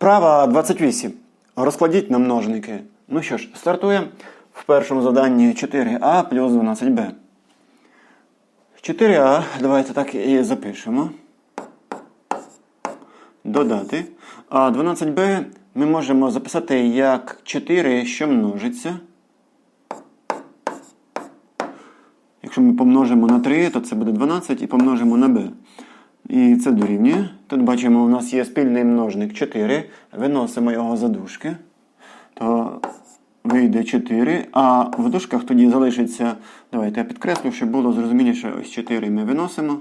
Вправа 28. Розкладіть на множники. Ну що ж, стартуємо в першому завданні 4а плюс 12b. 4а, давайте так і запишемо. Додати. А 12b ми можемо записати як 4, що множиться. Якщо ми помножимо на 3, то це буде 12 і помножимо на b. І це дорівнює. Тут бачимо, у нас є спільний множник 4. Виносимо його за дужки. То вийде 4. А в дужках тоді залишиться. Давайте я підкреслю, щоб було зрозуміліше, ось 4 ми виносимо.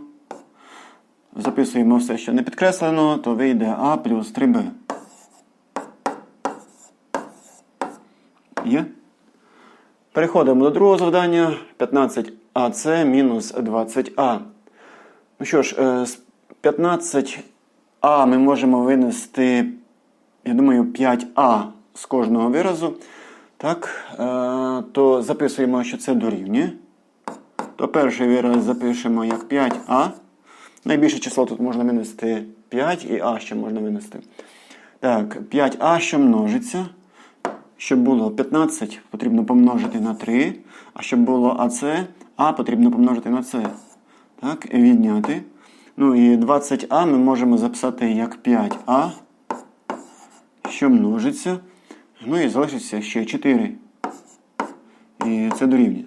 Записуємо все, що не підкреслено, то вийде А плюс 3Б. Є? Переходимо до другого завдання. 15АЦ мінус 20А. Ну що ж, е, 15А ми можемо винести, я думаю, 5А з кожного виразу. Так, е, то записуємо, що це дорівнює. То перший вираз запишемо як 5А. Найбільше число тут можна винести 5 і А ще можна винести. Так, 5А, що множиться. Щоб було 15, потрібно помножити на 3. А щоб було АЦ, А потрібно помножити на С. Так, і відняти. Ну і 20А ми можемо записати як 5А, що множиться. Ну і залишиться ще 4. І це дорівнює.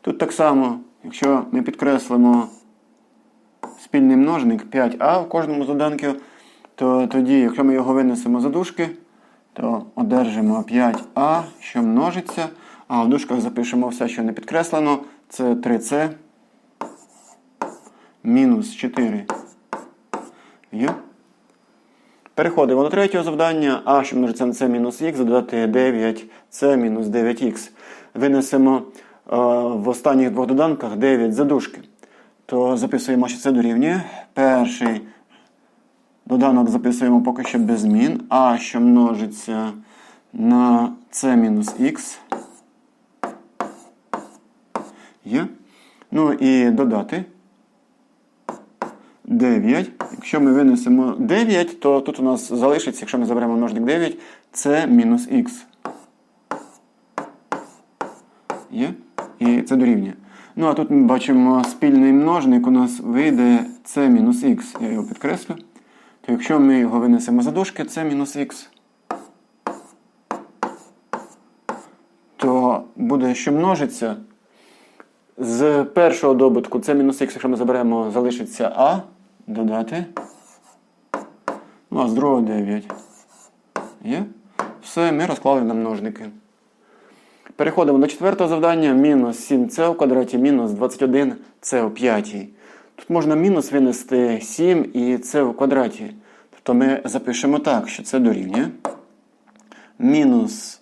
Тут так само, якщо ми підкреслимо спільний множник 5А в кожному з доданків, то тоді, якщо ми його винесемо за дужки, то одержимо 5А, що множиться, а в дужках запишемо все, що не підкреслено. Це 3С мінус 4. Є. Переходимо до третього завдання. А, що множиться на С мінус Х, додати 9С мінус 9Х. Винесемо е, в останніх двох доданках 9 задушки. То записуємо, що це дорівнює. Перший доданок записуємо поки що без змін. А, що множиться на С мінус Х. Є. Ну і додати. 9. Якщо ми винесемо 9, то тут у нас залишиться, якщо ми заберемо множник 9, це мінус х. Є? І це дорівнює. Ну, а тут ми бачимо спільний множник у нас вийде це мінус х. Я його підкреслю. То якщо ми його винесемо за дужки, це мінус х. То буде, що множиться. З першого добутку це мінус х, якщо ми заберемо, залишиться А. Додати. Ну, а з другого 9. Є? Все, ми розклали на множники. Переходимо до четвертого завдання. Мінус 7c в квадраті, мінус 21c у п'ятій. Тут можна мінус винести 7 і c в квадраті. Тобто ми запишемо так, що це дорівнює. Мінус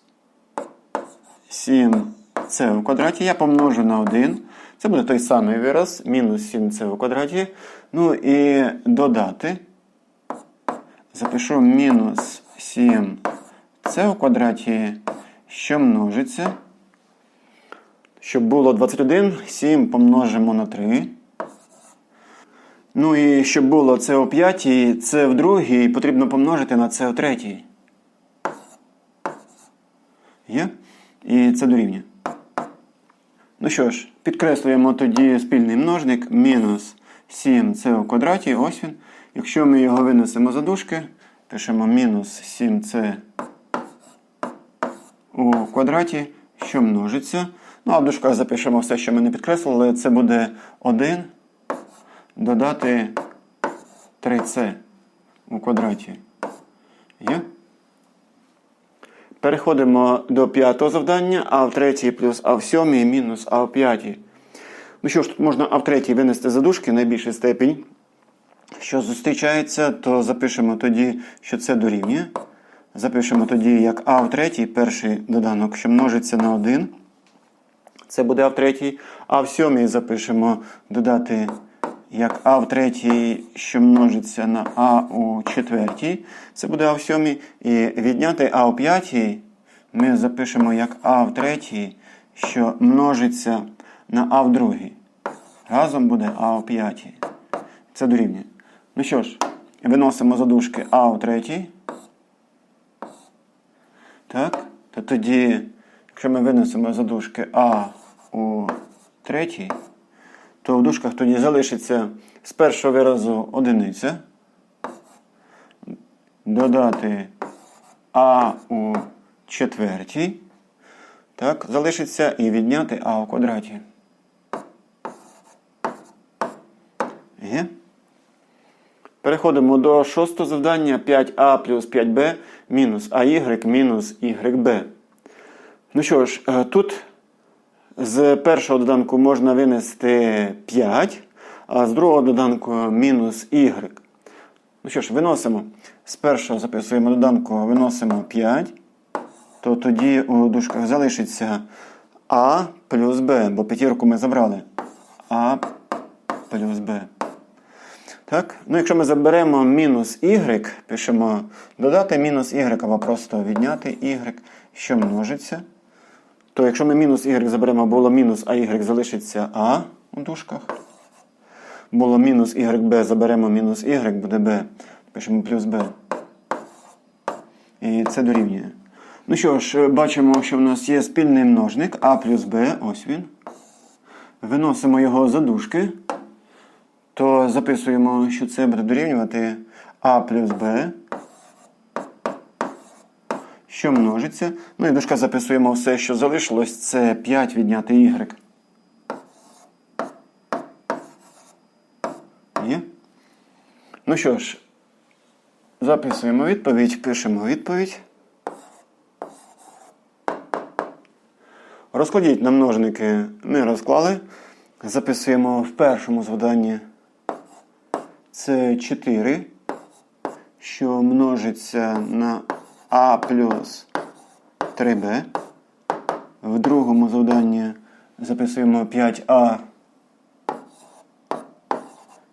7c в квадраті я помножу на 1. Це буде той самий вираз, мінус 7c в квадраті. Ну і додати. Запишу мінус 7c в квадраті, що множиться. Щоб було 21, 7 помножимо на 3. Ну і щоб було це у п'ятій, це в другій, потрібно помножити на це у третій. Є? І це дорівнює. Ну що ж, підкреслюємо тоді спільний множник мінус 7c у квадраті. Ось він. Якщо ми його винесемо за дужки, пишемо мінус 7c у квадраті, що множиться. Ну, а в дужках запишемо все, що ми не підкреслили. Це буде 1 додати 3c у квадраті. Є? Переходимо до п'ятого завдання, а в третій плюс а в сьомій мінус а в п'ятій. Ну що ж, тут можна а в третій винести задушки найбільший степінь. Що зустрічається, то запишемо тоді, що це дорівнює. Запишемо тоді, як а в третій, перший доданок, що множиться на 1. Це буде а в третій. А в сьомій запишемо додати як а в третій, що множиться на а у четвертій. Це буде а в сьомій. І відняти а у п'ятій ми запишемо як а в третій, що множиться на а в другій. Разом буде а в п'ятій. Це дорівнює. Ну що ж, виносимо задушки а у третій. Так? То тоді, якщо ми винесемо за дужки А у третій, то в дужках тоді залишиться з першого виразу одиниця. Додати А у четвертій. Так, залишиться і відняти А у квадраті. Є? Переходимо до шостого завдання 5а плюс 5b мінус АY мінус YB. Ну що ж, е, тут з першого доданку можна винести 5, а з другого доданку мінус y. Ну що ж, виносимо. З першого записуємо доданку, виносимо 5, то тоді у дужках залишиться А плюс Б, бо п'ятірку ми забрали. А плюс Б. Так? Ну, якщо ми заберемо мінус y, пишемо додати мінус y або просто відняти y, що множиться, то якщо ми мінус y заберемо, було мінус, а y залишиться а у дужках. Було мінус YB, заберемо мінус y, буде b, пишемо плюс b. І це дорівнює. Ну що ж, бачимо, що в нас є спільний множник а плюс b, ось він. Виносимо його за дужки то записуємо, що це буде дорівнювати А плюс Б, що множиться. Ну і дужка записуємо все, що залишилось, це 5 відняти Y. Ну що ж, записуємо відповідь, пишемо відповідь. Розкладіть на множники не розклали. Записуємо в першому завданні це 4, що множиться на А плюс 3Б. В другому завданні записуємо 5А,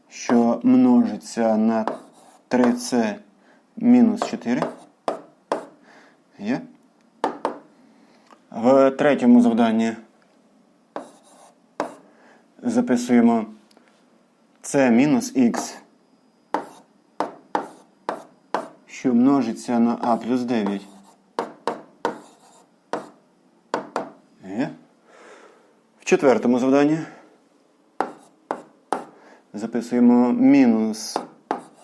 що множиться на 3С мінус 4. Є. В третьому завданні записуємо С мінус Х, що множиться на А плюс 9. Є. В четвертому завданні записуємо мінус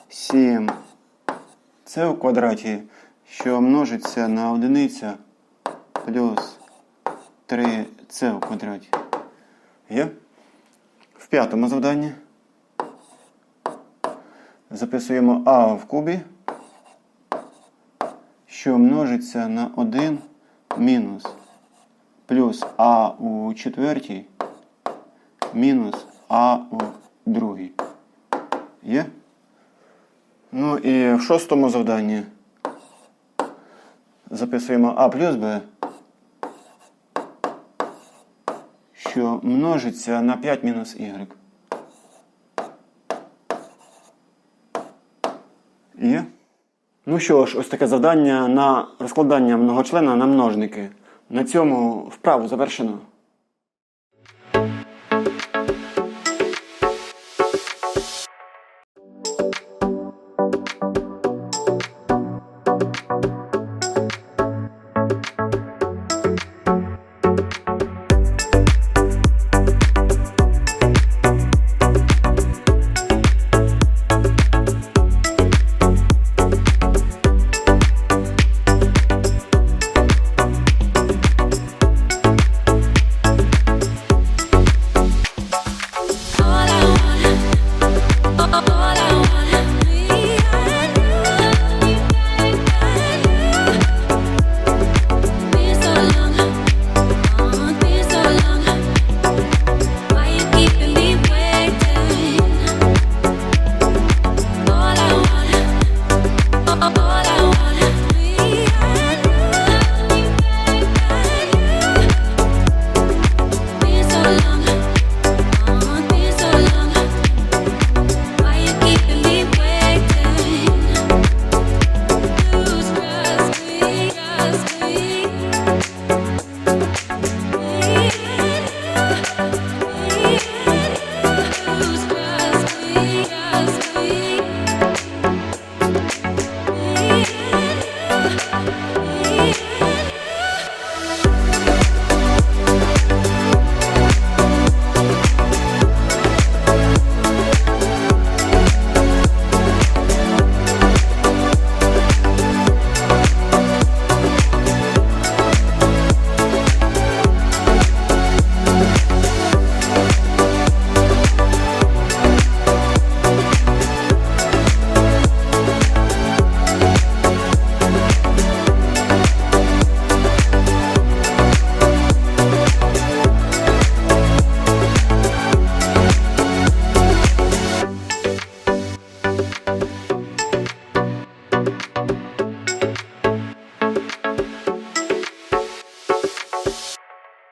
7 С у квадраті, що множиться на одиниця плюс 3 С у квадраті. Є? В п'ятому завданні записуємо А в кубі, що множиться на 1 мінус плюс А у четвертій мінус А у другій. Є? Ну і в шостому завданні записуємо А плюс Б, що множиться на 5 мінус y. Є? Ну що ж, ось таке завдання на розкладання многочлена на множники. На цьому вправу завершено.